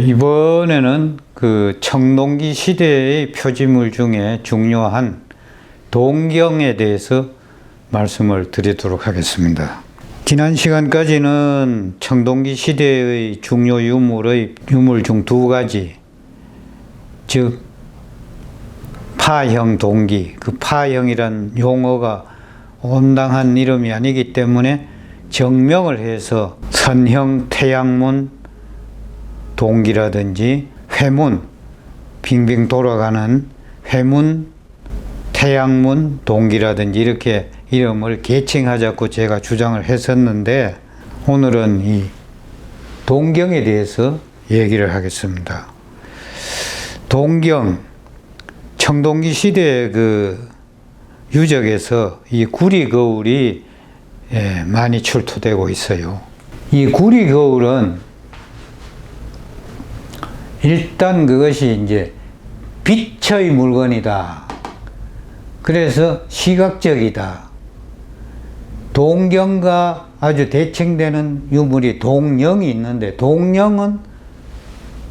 이번에는 그 청동기 시대의 표지물 중에 중요한 동경에 대해서 말씀을 드리도록 하겠습니다. 지난 시간까지는 청동기 시대의 중요 유물의 유물 중 두 가지, 즉 파형 동기, 그 파형이란 용어가 온당한 이름이 아니기 때문에 정명을 해서 선형 태양문 동기라든지 회문 빙빙 돌아가는 회문 태양문 동기라든지 이렇게 이름을 계칭하자고 제가 주장을 했었는데 오늘은 이 동경에 대해서 얘기를 하겠습니다. 동경 청동기 시대 그 유적에서 이 구리 거울이 예, 많이 출토되고 있어요. 이 구리 거울은 일단 그것이 이제 빛의 물건이다. 그래서 시각적이다. 동경과 아주 대칭되는 유물이 동령이 있는데 동령은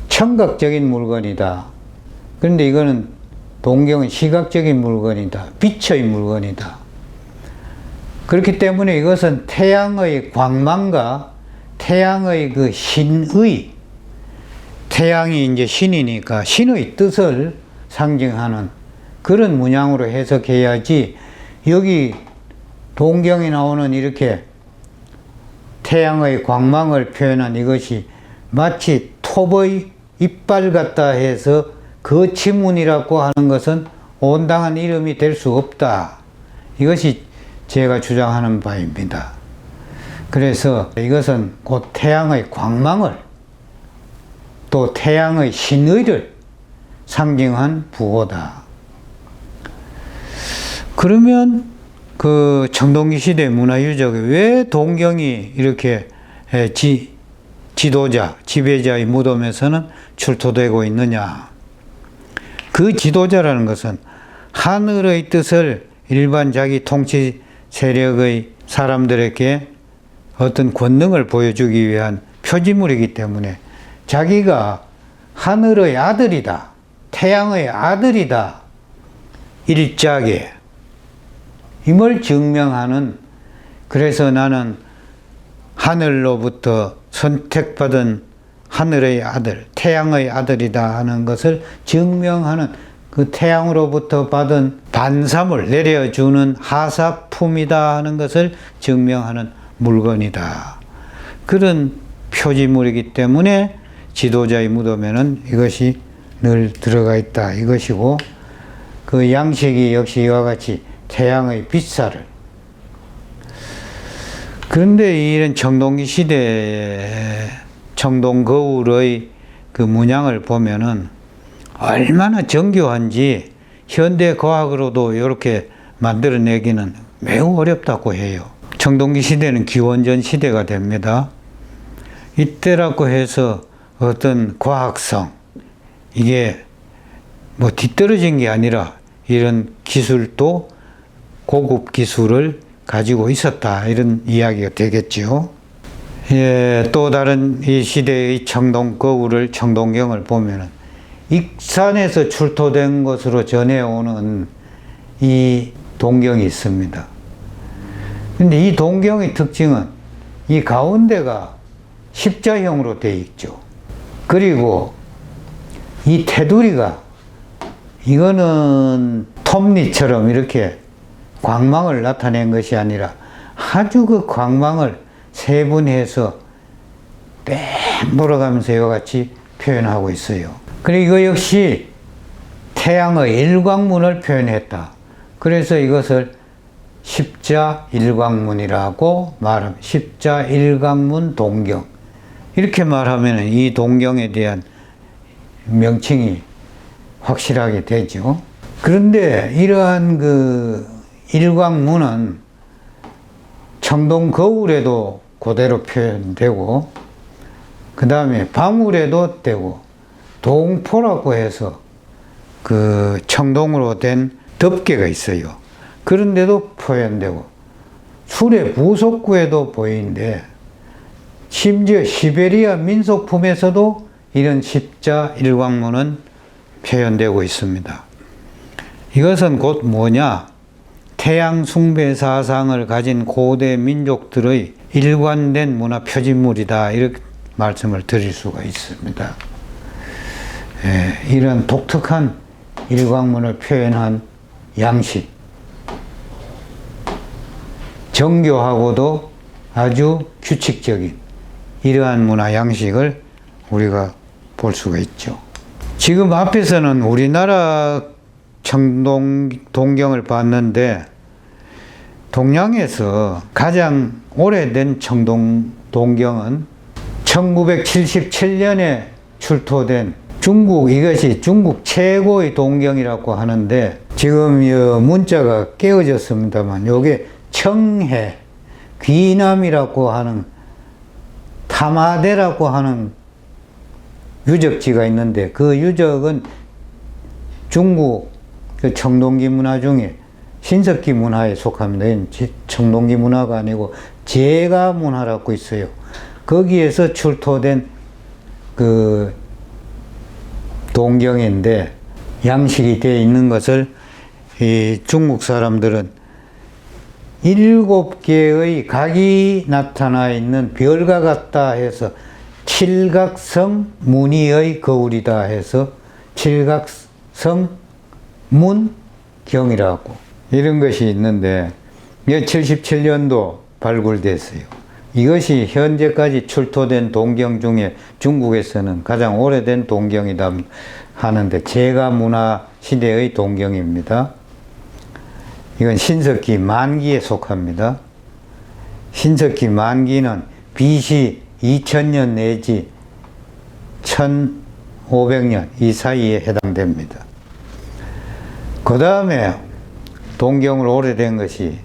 청각적인 물건이다. 그런데 이거는 동경은 시각적인 물건이다. 빛의 물건이다. 그렇기 때문에 이것은 태양의 광망과 태양의 그 신의 태양이 이제 신이니까 신의 뜻을 상징하는 그런 문양으로 해석해야지 여기 동경에 나오는 이렇게 태양의 광망을 표현한 이것이 마치 톱의 이빨 같다 해서 거치문이라고 하는 것은 온당한 이름이 될 수 없다. 이것이 제가 주장하는 바입니다. 그래서 이것은 곧 태양의 광망을 또 태양의 신의를 상징한 부호다. 그러면 그 청동기 시대 문화유적에 왜 동경이 이렇게 지, 지도자, 지배자의 무덤에서는 출토되고 있느냐? 그 지도자라는 것은 하늘의 뜻을 일반 자기 통치 세력의 사람들에게 어떤 권능을 보여주기 위한 표지물이기 때문에 자기가 하늘의 아들이다. 태양의 아들이다. 일자게. 임을 증명하는 그래서 나는 하늘로부터 선택받은 하늘의 아들, 태양의 아들이다 하는 것을 증명하는 그 태양으로부터 받은 반삼을 내려주는 하사품이다 하는 것을 증명하는 물건이다. 그런 표지물이기 때문에 지도자의 무덤에는 이것이 늘 들어가 있다 이것이고 그 양식이 역시 이와 같이 태양의 빛살을 그런데 이런 청동기 시대 청동 거울의 그 문양을 보면은 얼마나 정교한지 현대 과학으로도 이렇게 만들어내기는 매우 어렵다고 해요. 청동기 시대는 기원전 시대가 됩니다. 이때라고 해서 어떤 과학성, 이게 뭐 뒤떨어진 게 아니라 이런 기술도 고급 기술을 가지고 있었다. 이런 이야기가 되겠죠. 예, 또 다른 이 시대의 청동 거울을, 청동경을 보면은 익산에서 출토된 것으로 전해오는 이 동경이 있습니다. 근데 이 동경의 특징은 이 가운데가 십자형으로 되어 있죠. 그리고 이 테두리가 이거는 톱니처럼 이렇게 광망을 나타낸 것이 아니라 아주 그 광망을 세분해서 뺑 돌아가면서 이와 같이 표현하고 있어요. 그리고 이거 역시 태양의 일광문을 표현했다. 그래서 이것을 십자 일광문이라고 말합니다. 십자 일광문 동경. 이렇게 말하면 이 동경에 대한 명칭이 확실하게 되죠. 그런데 이러한 그 일광문은 청동 거울에도 그대로 표현되고, 그 다음에 방울에도 되고, 동포라고 해서 그 청동으로 된 덮개가 있어요. 그런데도 표현되고, 술의 부속구에도 보이는데, 심지어 시베리아 민속품에서도 이런 십자 일광문은 표현되고 있습니다. 이것은 곧 뭐냐? 태양 숭배 사상을 가진 고대 민족들의 일관된 문화 표지물이다. 이렇게 말씀을 드릴 수가 있습니다. 예, 이런 독특한 일광문을 표현한 양식. 정교하고도 아주 규칙적인 이러한 문화 양식을 우리가 볼 수가 있죠. 지금 앞에서는 우리나라 청동 동경을 봤는데 동양에서 가장 오래된 청동 동경은 1977년에 출토된 중국 이것이 중국 최고의 동경이라고 하는데 지금 이 문자가 깨어졌습니다만 요게 청해 귀남이라고 하는 타마대라고 하는 유적지가 있는데 그 유적은 중국 그 청동기 문화 중에 신석기 문화에 속합니다. 청동기 문화가 아니고 제가 문화라고 있어요. 거기에서 출토된 그 동경인데 양식이 되어 있는 것을 이 중국 사람들은 일곱 개의 각이 나타나 있는 별과 같다 해서 칠각성 무늬의 거울이다 해서 칠각성 문경이라고 이런 것이 있는데 77년도 발굴됐어요. 이것이 현재까지 출토된 동경 중에 중국에서는 가장 오래된 동경이다 하는데 제가 문화 시대의 동경입니다. 이건 신석기 만기에 속합니다. 신석기 만기는 BC 2000년 내지 1500년 이 사이에 해당됩니다. 그 다음에 동경을 오래된 것이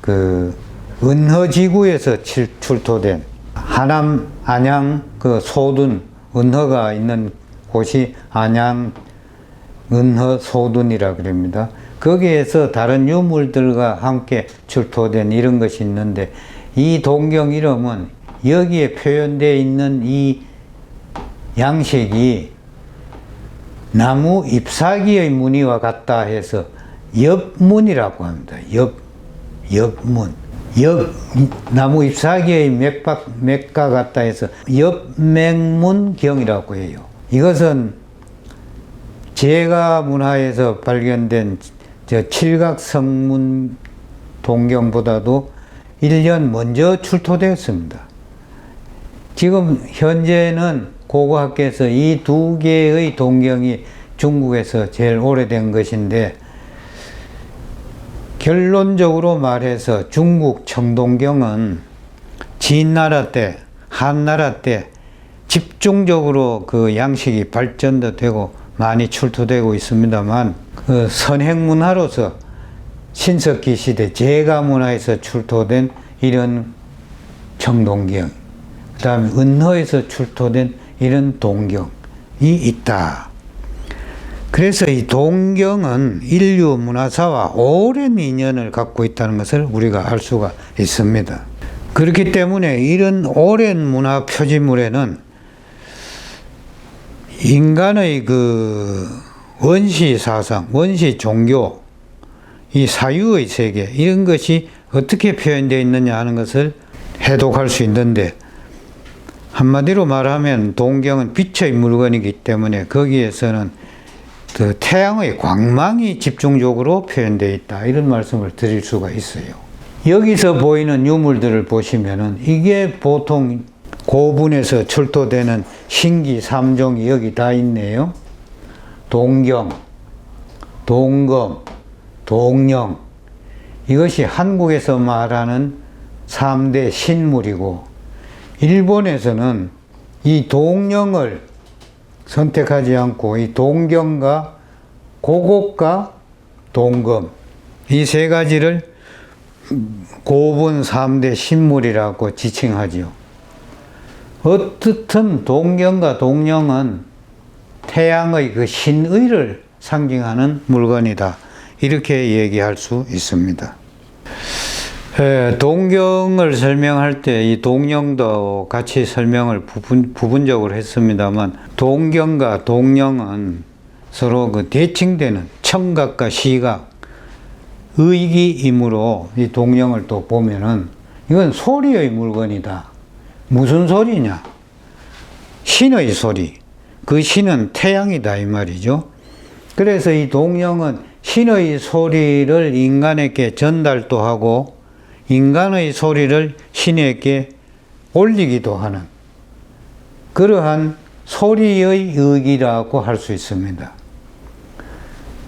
그 은허지구에서 칠- 출토된 하남 안양 그 소둔 은허가 있는 곳이 안양 은허 소둔이라 그럽니다. 거기에서 다른 유물들과 함께 출토된 이런 것이 있는데 이 동경 이름은 여기에 표현되어 있는 이 양식이 나무 잎사귀의 무늬와 같다 해서 엽문이라고 합니다. 엽, 엽문. 엽, 나무 잎사귀의 맥박, 맥과 같다 해서 엽맹문경이라고 해요. 이것은 제가 문화에서 발견된 저 칠각성문 동경보다도 1년 먼저 출토되었습니다. 지금 현재는 고고학계에서 이 두 개의 동경이 중국에서 제일 오래된 것인데 결론적으로 말해서 중국 청동경은 진나라 때, 한나라 때 집중적으로 그 양식이 발전도 되고 많이 출토되고 있습니다만 그 선행 문화로서 신석기 시대 제가 문화에서 출토된 이런 청동경, 그 다음에 은허에서 출토된 이런 동경이 있다. 그래서 이 동경은 인류 문화사와 오랜 인연을 갖고 있다는 것을 우리가 알 수가 있습니다. 그렇기 때문에 이런 오랜 문화 표지물에는 인간의 그 원시 사상, 원시 종교, 이 사유의 세계, 이런 것이 어떻게 표현되어 있느냐 하는 것을 해독할 수 있는데, 한마디로 말하면 동경은 빛의 물건이기 때문에 거기에서는 그 태양의 광망이 집중적으로 표현되어 있다. 이런 말씀을 드릴 수가 있어요. 여기서 보이는 유물들을 보시면은 이게 보통 고분에서 출토되는 신기 삼종이 여기 다 있네요. 동경, 동검, 동령. 이것이 한국에서 말하는 3대 신물이고, 일본에서는 이 동령을 선택하지 않고 이 동경과 고곡과 동검 이 세 가지를 고분 3대 신물이라고 지칭하지요. 어떻든 동경과 동령은 태양의 그 신의를 상징하는 물건이다. 이렇게 얘기할 수 있습니다. 에, 동경을 설명할 때 이 동령도 같이 설명을 부분, 부분적으로 했습니다만 동경과 동령은 서로 그 대칭되는 청각과 시각, 의기이므로 이 동령을 또 보면은 이건 소리의 물건이다. 무슨 소리냐? 신의 소리. 그 신은 태양이다 이 말이죠. 그래서 이 동령은 신의 소리를 인간에게 전달도 하고 인간의 소리를 신에게 올리기도 하는 그러한 소리의 의기라고 할 수 있습니다.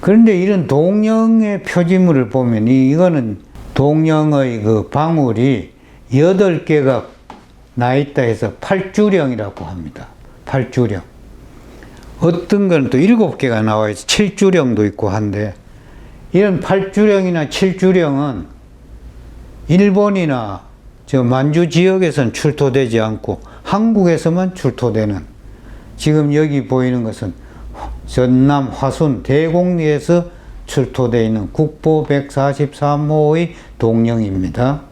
그런데 이런 동령의 표지물을 보면 이- 이거는 동령의 그 방울이 여덟 개가 나 있다 해서 팔주령이라고 합니다. 팔주령. 어떤 건 또 일곱 개가 나와 있어 칠주령도 있고 한데 이런 팔주령이나 칠주령은 일본이나 저 만주 지역에선 출토되지 않고 한국에서만 출토되는 지금 여기 보이는 것은 전남 화순 대곡리에서 출토되어 있는 국보 143호의 동령입니다.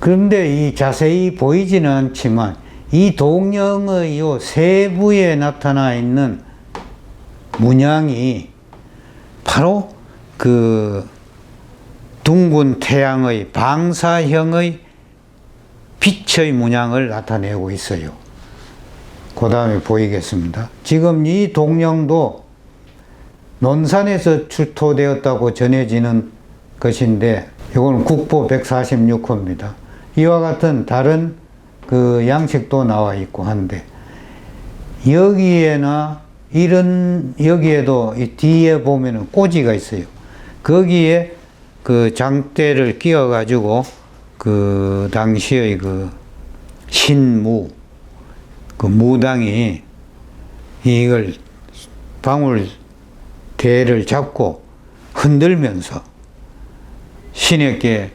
그런데 이 자세히 보이지는 않지만 이 동령의 요 세부에 나타나 있는 문양이 바로 그 둥근 태양의 방사형의 빛의 문양을 나타내고 있어요. 그 다음에 보이겠습니다. 지금 이 동령도 논산에서 출토되었다고 전해지는 것인데, 이거는 국보 146호입니다. 이와 같은 다른 그 양식도 나와 있고 한데, 여기에나 이런, 여기에도 이 뒤에 보면은 꼬지가 있어요. 거기에 그 장대를 끼워 가지고 그 당시의 그 신무, 그 무당이 이걸 방울 대를 잡고 흔들면서 신에게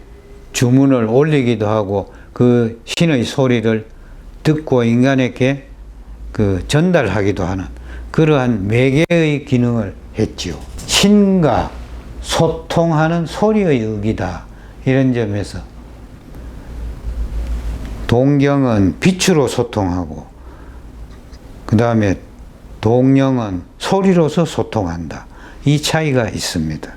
주문을 올리기도 하고 그 신의 소리를 듣고 인간에게 그 전달하기도 하는 그러한 매개의 기능을 했지요. 신과 소통하는 소리의 의기다. 이런 점에서 동경은 빛으로 소통하고 그 다음에 동령은 소리로서 소통한다. 이 차이가 있습니다.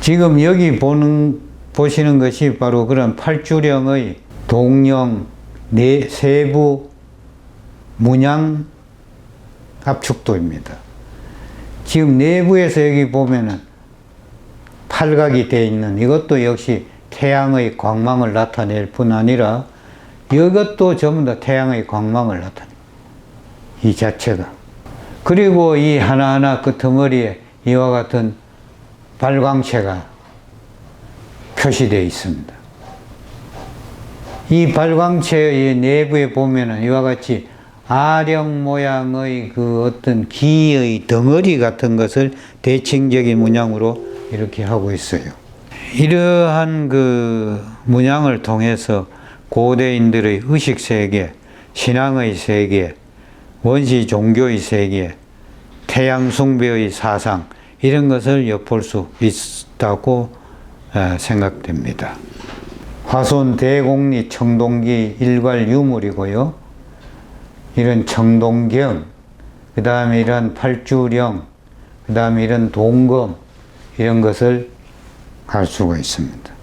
지금 여기 보는 보시는 것이 바로 그런 팔주령의 동령 네 세부 문양 압축도입니다. 지금 내부에서 여기 보면은 팔각이 되어 있는 이것도 역시 태양의 광망을 나타낼 뿐 아니라 이것도 전부 다 태양의 광망을 나타내. 이 자체가. 그리고 이 하나하나 그 덩어리에 이와 같은 발광체가 표시되어 있습니다. 이 발광체의 내부에 보면은 이와 같이 아령 모양의 그 어떤 기의 덩어리 같은 것을 대칭적인 문양으로 이렇게 하고 있어요. 이러한 그 문양을 통해서 고대인들의 의식 세계, 신앙의 세계, 원시 종교의 세계, 태양 숭배의 사상 이런 것을 엿볼 수 있다고 어, 생각됩니다. 화손 대곡리 청동기 일괄 유물이고요. 이런 청동경, 그 다음에 이런 팔주령, 그 다음에 이런 동검 이런 것을 알 수가 있습니다.